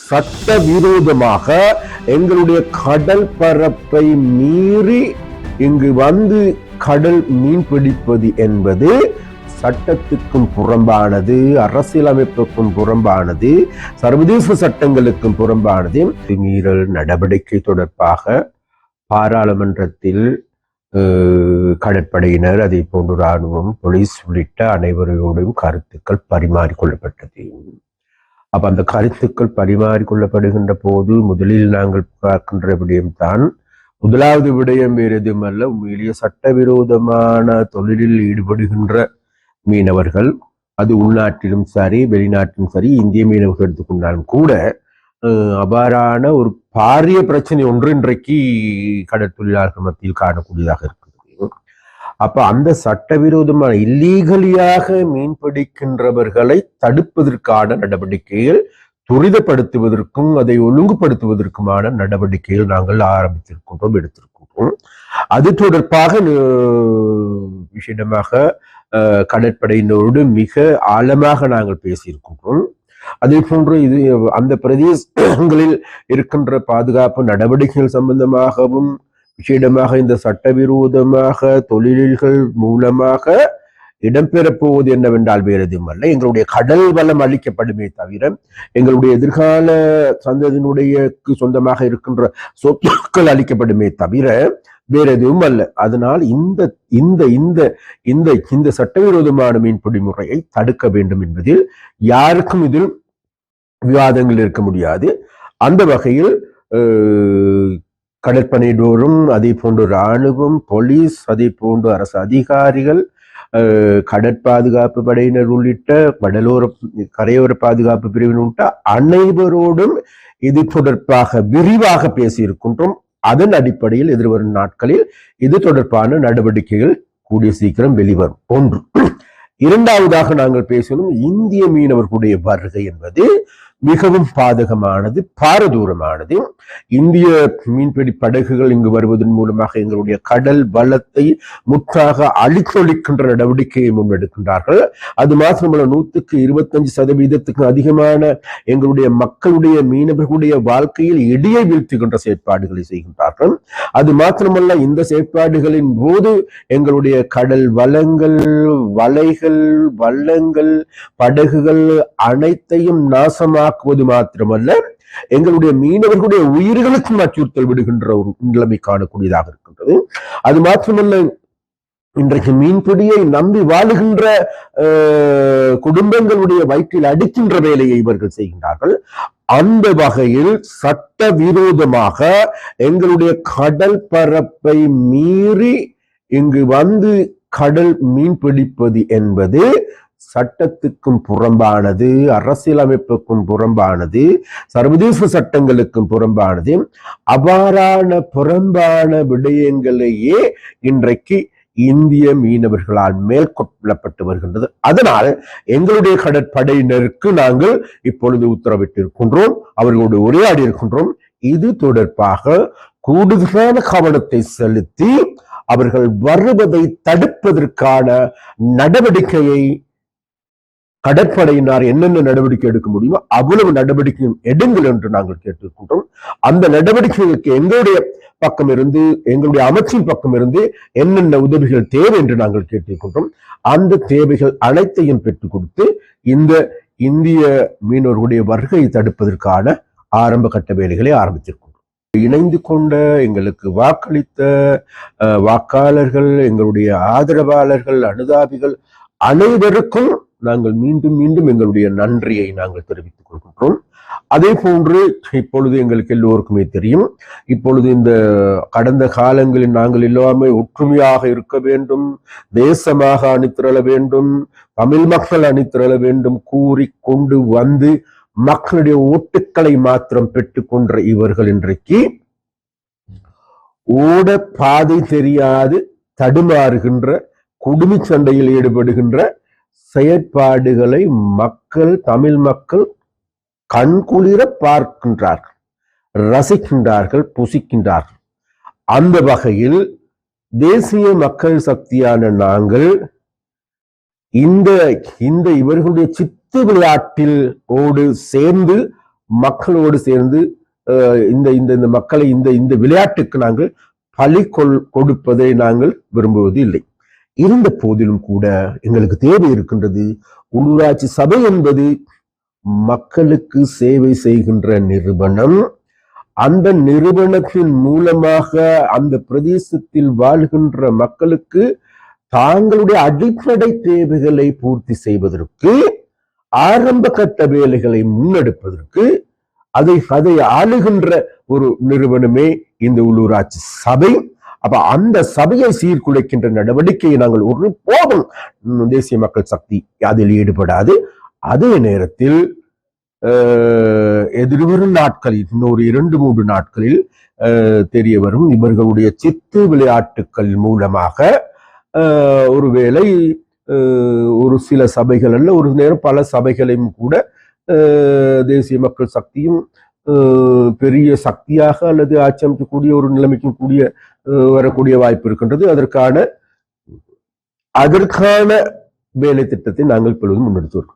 சட்ட விரோதமாக எங்களுடைய கடல் பரப்பை மீறி இங்கு வந்து கடல் மீன் பிடிப்பது என்பது சட்டத்துக்கும் புறம்பானது அரசியலமைப்புக்கும் புறம்பானது சர்வதேச சட்டங்களுக்கும் புறம்பானது. மீறல் நடவடிக்கை தொடர்பாக பாராளுமன்றத்தில் கடற்படையினர் அதே போன்று ராணுவம் போலீஸ் உள்ளிட்ட அனைவரோடும் கருத்துக்கள் பரிமாறிக்கொள்ளப்பட்டது அப்ப அந்த கருத்துக்கள் பரிமாறிக்கொள்ளப்படுகின்ற போது முதலில் நாங்கள் பார்க்கின்ற விடயம்தான் முதலாவது விடயம் வேறு எதுவுமல்ல உண்மையிலேயே சட்டவிரோதமான தொழிலில் ஈடுபடுகின்ற மீனவர்கள் அது உள்நாட்டிலும் சரி வெளிநாட்டிலும் சரி இந்திய மீனவர்கள் எடுத்துக்கொண்டாலும் கூட அவ்வாறான ஒரு பாரிய பிரச்சனை ஒன்று இன்றைக்கு கடற்தொழிலாளர்கள் மத்தியில் காணக்கூடியதாக இருக்கு. அப்ப அந்த சட்டவிரோதமான இல்லீகலியாக மீன் பிடிக்கின்றவர்களை தடுப்பதற்கான நடவடிக்கைகள் துரிதப்படுத்துவதற்கும் அதை ஒழுங்குபடுத்துவதற்குமான நடவடிக்கைகள் நாங்கள் ஆரம்பித்திருக்கின்றோம் எடுத்திருக்கின்றோம். அது தொடர்பாக விஷயமாக கடற்படையினரோடு மிக ஆழமாக நாங்கள் பேசியிருக்கின்றோம். அதே போன்று இது அந்த பிரதேசங்களில் இருக்கின்ற பாதுகாப்பு நடவடிக்கைகள் சம்பந்தமாகவும் விஷயமாக இந்த சட்டவிரோதமாக தொழில்கள் மூலமாக இடம்பெறப் போவது என்னவென்றால் வேறு எதுவும் அல்ல. எங்களுடைய கடல் வளம் அளிக்கப்படுமே தவிர எங்களுடைய எதிர்கால சந்ததியினுடைய சொந்தமாக இருக்கின்ற சொத்துக்கள் அளிக்கப்படுமே தவிர வேற எதுவும் அல்ல. அதனால் இந்த இந்த இந்த இந்த இந்த சட்டவிரோதமான மீன்பிடி முறையை தடுக்க வேண்டும் என்பதில் யாருக்கும் இதில் விவாதங்கள் இருக்க முடியாது. அந்த வகையில் அஹ், அதே போன்று இராணுவம் போலீஸ் அதே போன்று அரசு அதிகாரிகள் கடற்பாதுகாப்பு படையினர் உள்ளிட்ட கடலோர கரையோர பாதுகாப்பு பிரிவினர் உள்ளிட்ட அனைவரோடும் இது தொடர்பாக விரிவாக பேசியிருக்கின்றோம். அதன் அடிப்படையில் எதிர்வரும் நாட்களில் இது தொடர்பான நடவடிக்கைகள் கூடிய சீக்கிரம் வெளிவரும். ஒன்று. இரண்டாவதாக நாங்கள் பேசணும் இந்திய மீனவர்களுடைய வருகை என்பது மிகவும் பாதகமானது பாரதூரமானது. இந்திய மீன்பிடி படகுகள் இங்கு வருவதன் மூலமாக எங்களுடைய கடல் வளத்தை முற்றாக அழித்தொழிக்கின்ற நடவடிக்கையை முன்னெடுக்கின்றார்கள். அது மாத்திரமல்ல நூற்றுக்கு இருபத்தஞ்சு சதவீதத்துக்கு அதிகமான எங்களுடைய மக்களுடைய மீனவர்களுடைய வாழ்க்கையில் இடியை வீழ்த்துகின்ற செயற்பாடுகளை செய்கின்றார்கள். அது மாத்திரமல்ல இந்த செயற்பாடுகளின் போது எங்களுடைய கடல் வளங்கள் வலைகள் வள்ளங்கள் படகுகள் அனைத்தையும் நாசமாக நாசமாக்குவது மாத்திரமல்ல எங்களுடைய மீனவர்களுடைய உயிர்களுக்கும் அச்சுறுத்தல் விடுகின்ற ஒரு நிலைமை காணக்கூடியதாக இருக்கின்றது. அது மாத்திரமல்ல இன்றைக்கு மீன்பிடியை நம்பி வாழுகின்ற குடும்பங்களுடைய வயிற்றில் அடிக்கின்ற வேலையை இவர்கள் செய்கின்றார்கள். அந்த வகையில் சட்ட விரோதமாக எங்களுடைய கடல் பரப்பை மீறி இங்கு வந்து கடல் மீன் பிடிப்பது என்பது சட்டத்துக்கும் புறம்பானது அரசியலமைப்புக்கும் புறம்பானது சர்வதேச சட்டங்களுக்கும் புறம்பானது அவ்வாறான புறம்பான விடயங்களையே இன்றைக்கு இந்திய மீனவர்களால் மேற்கொள்ளப்பட்டு வருகின்றது. அதனால் எங்களுடைய கடற்படையினருக்கு நாங்கள் இப்பொழுது உத்தரவிட்டிருக்கின்றோம் அவர்களோடு உரையாடி இருக்கின்றோம் இது தொடர்பாக கூடுதலான கவனத்தை செலுத்தி அவர்கள் வருவதை தடுப்பதற்கான நடவடிக்கையை கடற்படையினார் என்னென்ன நடவடிக்கை எடுக்க முடியுமோ அவ்வளவு நடவடிக்கையும் எடுங்கள் என்று நாங்கள் கேட்டிருக்கின்றோம். அந்த நடவடிக்கைகளுக்கு எங்களுடைய பக்கம் இருந்து எங்களுடைய அமைச்சின் பக்கம் இருந்து என்னென்ன உதவிகள் தேவை என்று நாங்கள் கேட்டிருக்கின்றோம். அந்த தேவைகள் அனைத்தையும் பெற்றுக் கொடுத்து இந்த இந்திய மீனவர்களுடைய வருகையை தடுப்பதற்கான ஆரம்ப கட்ட வேலைகளை ஆரம்பித்திருக்கின்றோம். இணைந்து கொண்ட எங்களுக்கு வாக்களித்த வாக்காளர்கள் எங்களுடைய ஆதரவாளர்கள் அனுதாபிகள் அனைவருக்கும் நாங்கள் மீண்டும் மீண்டும் எங்களுடைய நன்றியை நாங்கள் தெரிவித்துக் கொள்கின்றோம். அதே போன்று இப்பொழுது எங்களுக்கு எல்லோருக்குமே தெரியும். இப்பொழுது இந்த கடந்த காலங்களில் நாங்கள் எல்லாமே ஒற்றுமையாக இருக்க வேண்டும் தேசமாக அணித்திரள வேண்டும் தமிழ் மக்கள் அணித்திரள வேண்டும் கூறி கொண்டு வந்து மக்களுடைய ஓட்டுக்களை மாத்திரம் பெற்றுக்கொன்ற இவர்கள் இன்றைக்கு ஓட பாதை தெரியாது தடுமாறுகின்ற குடுமி சண்டையில் ஈடுபடுகின்ற செயற்பாடுகளை மக்கள் தமிழ் மக்கள் கண்குளிர பார்க்கின்றார்கள் ரசிக்கின்றார்கள் புசிக்கின்றார்கள். அந்த வகையில் தேசிய மக்கள் சக்தியான நாங்கள் இந்த இந்த இவர்களுடைய சித்து விளையாட்டில் ஓடு சேர்ந்து மக்களோடு சேர்ந்து இந்த இந்த இந்த மக்களை இந்த இந்த விளையாட்டுக்கு நாங்கள் பலி கொள் கொடுப்பதை நாங்கள் விரும்புவது இல்லை இருந்த போதிலும் கூட எங்களுக்கு தேவை இருக்கின்றது. உள்ளூராட்சி சபை என்பது மக்களுக்கு சேவை செய்கின்ற நிறுவனம். அந்த நிறுவனத்தின் மூலமாக அந்த பிரதேசத்தில் வாழ்கின்ற மக்களுக்கு தாங்களுடைய அடிப்படை தேவைகளை பூர்த்தி செய்வதற்கு ஆரம்ப கட்ட வேலைகளை முன்னெடுப்பதற்கு அதை அதை ஆளுகின்ற ஒரு நிறுவனமே இந்த உள்ளூராட்சி சபை. அப்ப அந்த சபையை சீர்குலைக்கின்ற நடவடிக்கையை நாங்கள் ஒரு போதும் தேசிய மக்கள் சக்தி அதில் ஈடுபடாது. அதே நேரத்தில் எதிர்வரும் நாட்களில் இன்னொரு இரண்டு மூன்று நாட்களில் தெரிய வரும் இவர்களுடைய சித்து விளையாட்டுக்கள் மூலமாக ஒருவேளை ஒரு சில சபைகள் அல்ல ஒரு நேரம் பல சபைகளையும் கூட தேசிய மக்கள் சக்தியும் பெரிய சக்தியாக அல்லது ஆட்சி ஒரு நிலைமைக்கும் கூடிய வரக்கூடிய வாய்ப்பு இருக்கின்றது. அதற்கான அதற்கான வேலை திட்டத்தை நாங்கள் இப்பொழுது முன்னெடுத்து வருகிறோம்.